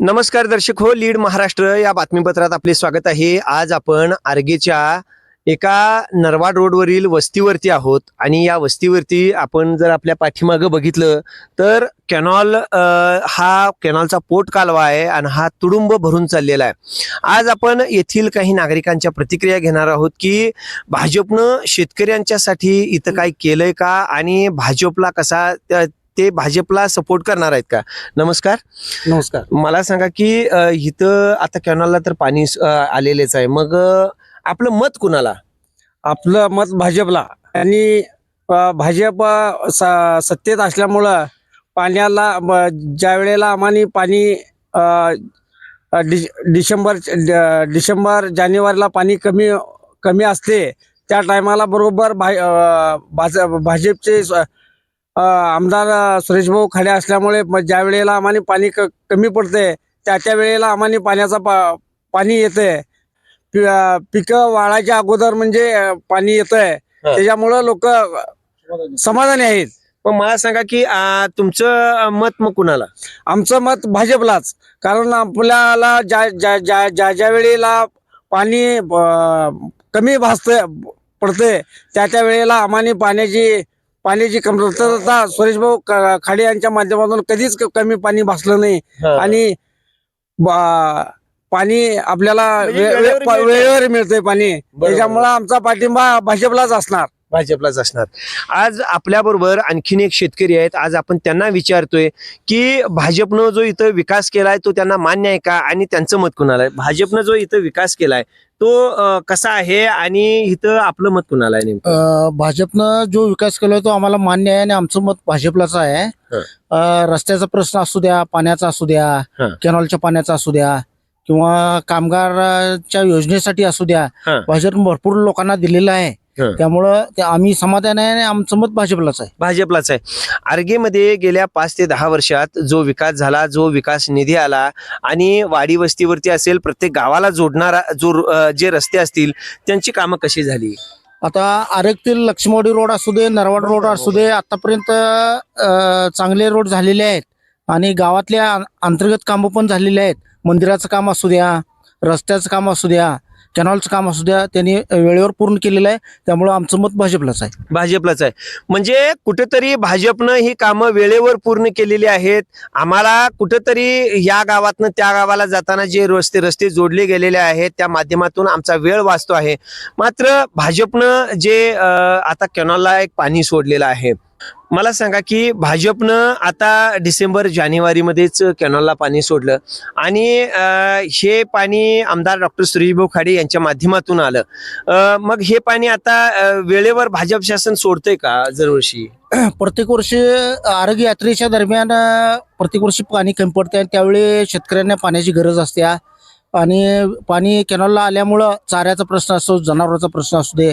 नमस्कार दर्शक हो लीड महाराष्ट्र या बातमीपत्रात आपले स्वागत आहे. आज आपण आर्गेच्या एका नरवाड रोडवरील वस्तीवरती आहोत आणि या वस्तीवरती आपण जर आपल्या पाठीमागं बघितलं तर कॅनॉल हा कॅनॉलचा पोट कालवा आहे आणि हा तुडुंब भरून चाललेला आहे. आज आपण येथील काही नागरिकांच्या प्रतिक्रिया घेणार आहोत की भाजपनं शेतकऱ्यांच्यासाठी इथं काय केलंय का आणि भाजपला कसा त्या- ते भाजपला सपोर्ट करणार आहेत का? नमस्कार. नमस्कार. मला सांगा की अ, इथं आता कॅनॉलला तर पाणी अ, आलेलेच आहे. मग अ, आपलं मत कुणाला? आपलं मत भाजपला. आणि अ, भाजप अ, स- सत्तेत असल्यामुळं पाण्याला ब- ज्या वेळेला आम्हाला पाणी अ, अ, डि- डिसेंबर ड- डिसेंबर जानेवारीला पाणी कमी कमी असते त्या टायमाला बरोबर भा अ, भाज भाजपचे स- आमदार अ, सुरेशभाऊ खाडे असल्यामुळे ज्या वेळेला आम्हाला पाणी क कमी पडते त्या त्या वेळेला आम्हाला पाण्याचा पा पाणी येते. पि- पिकं वाळायच्या अगोदर म्हणजे पाणी येतंय. त्याच्यामुळं लोक समाधानी आहेत. मग मला सांगा की तुमचं मत मग कुणाला? आमचं मत भाजपलाच. कारण आपल्याला ज्या ज्या ज्या ज्या ज्या वेळेला पाणी कमी भासते पडते त्या त्या वेळेला आम्हाला पाण्याची पाण्याची कमतरता सुरेशभाऊ क- खाडे यांच्या माध्यमातून कधीच कमी पाणी भासलं नाही. आणि पाणी आपल्याला म्हणजे. वेळेवर मिळतंय. पाणी. त्याच्यामुळं आमचा पाठिंबा भाजपलाच असणार. भाजपलाच असणार. आज आपल्या बरोबर आणखीन एक शेतकरी आहेत. आज आपण त्यांना विचारतोय की भाजपनं जो इथं विकास केलाय तो त्यांना मान्य आहे का? आणि त्यांचं मत कुणाला आहे? भाजपनं जो इथं विकास केलाय तो कसा आहे? आणि इथं आपलं मत कुणाला आहे नेमकं? भाजपनं जो विकास केलाय तो आम्हाला मान्य आहे आणि आमचं मत भाजपलाच आहे. रस्त्याचा प्रश्न असू द्या पाण्याचा असू द्या. कॅनॉलच्या पाण्याचा असू द्या किंवा कामगाराच्या योजनेसाठी असू द्या. भाजपनं भरपूर लोकांना दिलेलं आहे. त्यामुळं ते आम्ही समाधान आहे आणि आमचं मत भाजपलाच आहे. भाजपलाच आहे. आर्गेमध्ये गेल्या पाच ते दहा वर्षात जो विकास झाला जो विकास निधी आला आणि वाडी वस्तीवरती असेल प्रत्येक गावाला जोडणारा जो जे रस्ते असतील त्यांची कामं कशी झाली? आता आरेकतील लक्ष्मवाडी रोड असू दे नरवाड रोड असू दे आतापर्यंत चांगले रोड झालेले आहेत आणि गावातल्या अंतर्गत कामं पण झालेली आहेत. मंदिराचं काम असू द्या रस्त्याचं काम असू द्या कॅनॉलचं काम असू द्या त्यांनी वेळेवर पूर्ण केलेलं आहे त्यामुळं आमचं मत भाजपलाच आहे. भाजपलाच आहे. म्हणजे कुठेतरी भाजपनं ही कामं वेळेवर पूर्ण केलेली आहेत. आम्हाला कुठेतरी या गावातनं त्या गावाला जाताना जे रस्ते रस्ते जोडले गेलेले आहेत त्या माध्यमातून आमचा वेळ वाचतो आहे. मात्र भाजपनं जे आता कॅनॉलला एक पाणी सोडलेलं आहे. मला सांगा की भाजपनं आता डिसेंबर जानेवारीमध्येच कॅनॉलला पाणी सोडलं आणि हे पाणी आमदार डॉक्टर सुरेशभाऊ खाडे यांच्या माध्यमातून आलं. मग हे पाणी आता वेळेवर भाजप शासन सोडतंय का दरवर्षी प्रत्येक वर्षी आरोग्य यात्रेच्या दरम्यान प्रत्येक वर्षी पाणी कमी पडते आणि त्यावेळी शेतकऱ्यांना पाण्याची गरज असते. आणि पाणी कॅनॉलला आल्यामुळं चाऱ्याचा प्रश्न असो जनावरांचा प्रश्न असू दे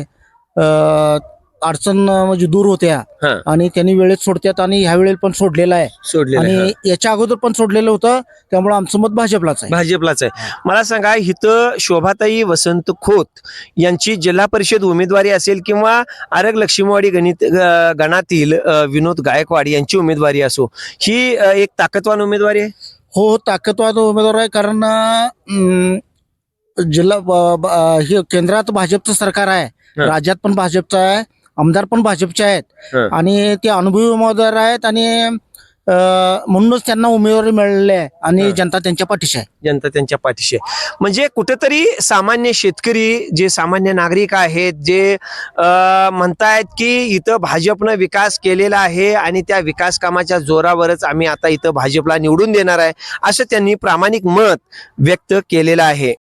अडचण म्हणजे दूर होत्या. हा. आणि त्यांनी वेळेत सोडतात आणि ह्या वेळेला पण सोडलेलं आहे. सोडलेलं आहे. आणि याच्या अगोदर पण सोडलेलं होतं त्यामुळे आमचं मत भाजपलाच आहे. भाजपलाच आहे. मला सांगा इथं शोभाताई वसंत खोत यांची जिल्हा परिषद उमेदवारी असेल किंवा आरग लक्ष्मीवाडी गणित ग- गणातील अ, विनोद गायकवाड यांची उमेदवारी असो ही अ, एक ताकदवान उमेदवारी आहे? हो हो ताकदवान उमेदवार आहे कारण अं, जिल्हा ब- ब- हे केंद्रात भाजपचं सरकार आहे. हं. राज्यात पण भाजपचं आहे. आमदार पण भाजपचे आहेत हं. आणि ते अनुभवी उमेदवार आहेत आणि अं, म्हणूनच त्यांना उमेदवारी मिळालेली आहे आणि. जनता त्यांच्या पाठीशी आहे जनता त्यांच्या पाठीशी आहे. म्हणजे कुठेतरी सामान्य शेतकरी जे सामान्य नागरिक आहेत जे अ, म्हणतायत की इथं भाजपनं विकास केलेला आहे आणि त्या विकास कामाच्या जोरावरच आम्ही आता इथं भाजपला निवडून देणार आहे असं त्यांनी प्रामाणिक मत व्यक्त केलेलं आहे